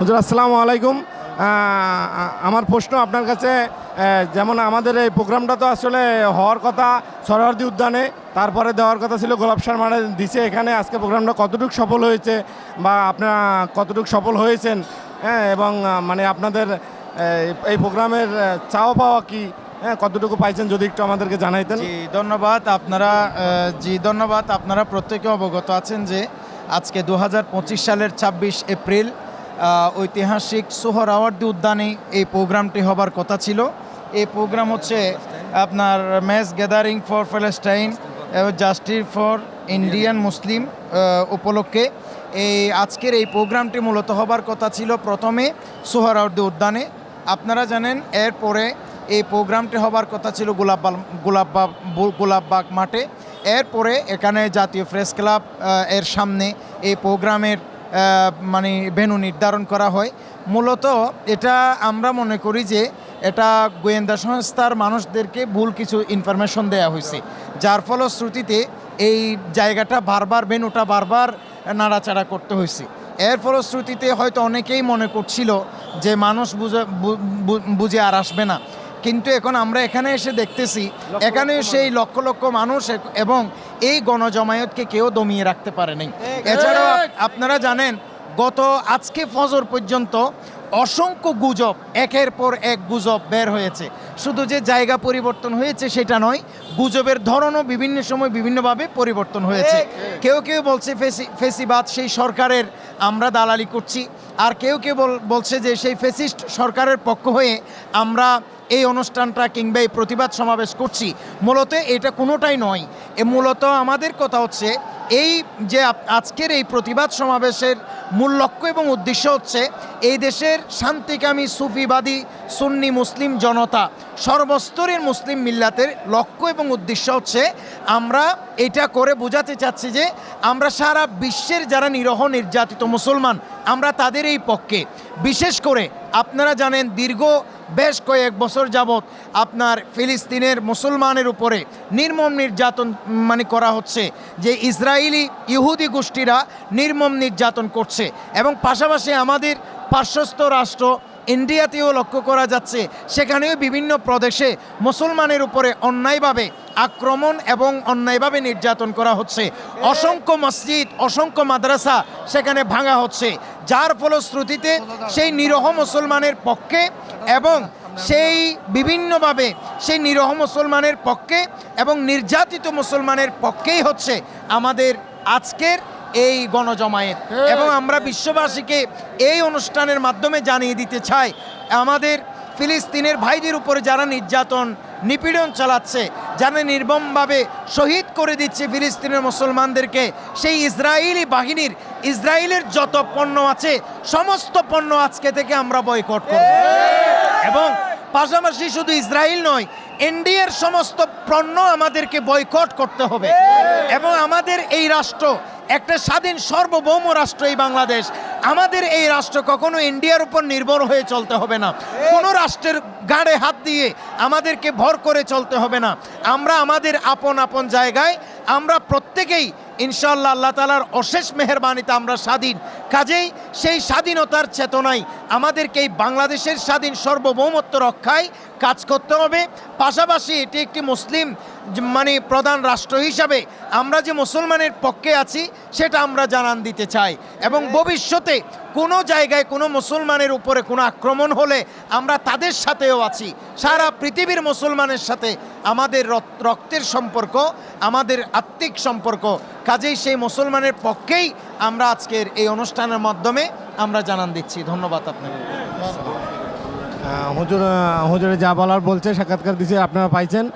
হুজুর, আসসালামু আলাইকুম। আমার প্রশ্ন আপনার কাছে যেমন আমাদের এই প্রোগ্রামটা তো আসলে হওয়ার কথা সরহর্দি উদ্যানে, তারপরে দেওয়ার কথা ছিল গোলাপসার মানে দিছে এখানে, আজকে প্রোগ্রামটা কতটুকু সফল হয়েছে বা আপনারা কতটুকু সফল হয়েছেন হ্যাঁ এবং মানে আপনাদের এই প্রোগ্রামের চাওয়া পাওয়া কি হ্যাঁ কতটুকু পাইছেন যদি একটু আমাদেরকে জানাইতেন। জি, ধন্যবাদ। আপনারা জি, ধন্যবাদ। আপনারা প্রত্যেকে অবগত আছেন যে আজকে দু হাজার পঁচিশ সালের ২৬ এপ্রিল ঐতিহাসিক সোহরাওয়ার্দী উদ্যানে এই প্রোগ্রামটি হবার কথা ছিল। এই প্রোগ্রাম হচ্ছে আপনার mass gathering for Palestine justice for Indian Muslim উপলক্ষে। এই আজকের এই প্রোগ্রামটি মূলত হবার কথা ছিল প্রথমে সোহরাওয়ার্দী উদ্যানে। আপনারা জানেন, এরপরে এই প্রোগ্রামটি হবার কথা ছিল গোলাপবাগ গোলাপবাগ গোলাপবাগ মাঠে। এরপরে এখানে জাতীয় প্রেস ক্লাব এর সামনে এই প্রোগ্রামের মানে ভেন্যু নির্ধারণ করা হয়। মূলত এটা আমরা মনে করি যে এটা গোয়েন্দা সংস্থার মানুষদেরকে ভুল কিছু ইনফরমেশন দেওয়া হয়েছে। যার ফলশ্রুতিতে এই জায়গাটা বারবার ভেন্যুটা বারবার নাড়াচাড়া করতে হয়েছে। এর ফলশ্রুতিতে হয়তো অনেকেই মনে করছিল যে মানুষ বুঝে বুঝে আর আসবে না। কিন্তু এখন আমরা এখানে এসে দেখতেছি এখানে সেই লক্ষ লক্ষ মানুষ এবং এই গণজমায়েতকে কেউ দমিয়ে রাখতে পারে নাই এছাড়াও আপনারা জানেন গত আজকে ফজর পর্যন্ত অসংখ্য গুজব একের পর এক গুজব বের হয়েছে। শুধু যে জায়গা পরিবর্তন হয়েছে সেটা নয় গুজবের ধরনও বিভিন্ন সময় বিভিন্নভাবে পরিবর্তন হয়েছে। কেউ কেউ বলছে ফেসি ফেসিবাদ সেই সরকারের আমরা দালালি করছি আর কেউ কেউ বল- বলছে যে সেই ফেসিস্ট সরকারের পক্ষ হয়ে আমরা এই অনুষ্ঠানটা কিংবা এই প্রতিবাদ সমাবেশ করছি। মূলত এটা কোনোটাই নয় মূলত আমাদের কথা হচ্ছে, এই যে আজকের এই প্রতিবাদ সমাবেশের মূল লক্ষ্য এবং উদ্দেশ্য হচ্ছে, এই দেশের শান্তিকামী সুফিবাদী সুন্নি মুসলিম জনতা, সর্বস্তরের মুসলিম মিল্লাতের লক্ষ্য এবং উদ্দেশ্য হচ্ছে, আমরা এটা করে বোঝাতে চাচ্ছি যে, আমরা সারা বিশ্বের যারা নিরহ নির্যাতিত মুসলমান, আমরা তাদের এই পক্ষে। বিশেষ করে আপনারা জানেন দীর্ঘ বেশ কয়েক বছর যাবৎ আপনার ফিলিস্তিনের মুসলমানের উপরে নির্মম নির্যাতন মানে করা হচ্ছে, যে ইসরায়েলি ইহুদি গোষ্ঠীরা নির্মম নির্যাতন করছে। এবং পাশাপাশি আমাদের পার্শ্বস্থ রাষ্ট্র ইন্ডিয়াতেও লক্ষ্য করা যাচ্ছে, সেখানেও বিভিন্ন প্রদেশে মুসলমানের উপরে অন্যায়ভাবে আক্রমণ এবং অন্যায়ভাবে নির্যাতন করা হচ্ছে। অসংখ্য মসজিদ, অসংখ্য মাদ্রাসা সেখানে ভাঙা হচ্ছে। যার ফলশ্রুতিতে সেই নিরহ মুসলমানের পক্ষে এবং সেই বিভিন্নভাবে সেই নিরহ মুসলমানের পক্ষে এবং নির্যাতিত মুসলমানের পক্ষেই হচ্ছে আমাদের আজকের এই গণজমায়েত। এবং আমরা বিশ্ববাসীকে এই অনুষ্ঠানের মাধ্যমে জানিয়ে দিতে চাই আমাদের ফিলিস্তিনের ভাইদের উপরে যারা নির্যাতন নিপীড়ন চালাচ্ছে যারা নির্মমভাবে শহীদ করে দিচ্ছে ফিলিস্তিনের মুসলমানদেরকে সেই ইসরায়েলি বাহিনীর ইসরায়েলের যত পণ্য আছে সমস্ত পণ্য আজকে থেকে আমরা বয়কট করব। এবং পাশাপাশি শুধু ইসরায়েল নয় এনডিএর সমস্ত পণ্য আমাদেরকে বয়কট করতে হবে। এবং আমাদের এই রাষ্ট্র একটা স্বাধীন সর্বভৌম রাষ্ট্র এই বাংলাদেশ। আমাদের এই রাষ্ট্র কখনো ইন্ডিয়ার উপর নির্ভর হয়ে চলতে হবে না। কোনো রাষ্ট্রের গাড়ে হাত দিয়ে আমাদেরকে ভর করে চলতে হবে না। আমরা আমাদের আপন আপন জায়গায় আমরা প্রত্যেকেই ইনশাল্লাহ আল্লাহ তালার অশেষ মেহরবানিতে আমরা স্বাধীন। কাজেই সেই স্বাধীনতার চেতনায় আমাদেরকে এই বাংলাদেশের স্বাধীন সার্বভৌমত্ব রক্ষায় কাজ করতে হবে। পাশাপাশি এটি একটি মুসলিম মানে প্রধান রাষ্ট্র হিসাবে আমরা যে মুসলমানের পক্ষে আছি সেটা আমরা জানান দিতে চাই। এবং ভবিষ্যতে কোনো জায়গায় কোনো মুসলমানের উপরে কোনো আক্রমণ হলে আমরা তাদের সাথেও আছি। সারা পৃথিবীর মুসলমানের সাথে আমাদের রক- রক্তের সম্পর্ক, আমাদের আত্মিক সম্পর্ক, কাজেই সেই মুসলমানের পক্ষেই আমরা আজকের এই অনুষ্ঠানের মাধ্যমে আমরা জানান দিচ্ছি। ধন্যবাদ আপনাকে। হুজুর হুজুরে যা বলার বলছে, সাক্ষাৎকার দিচ্ছে আপনারা পাইছেন।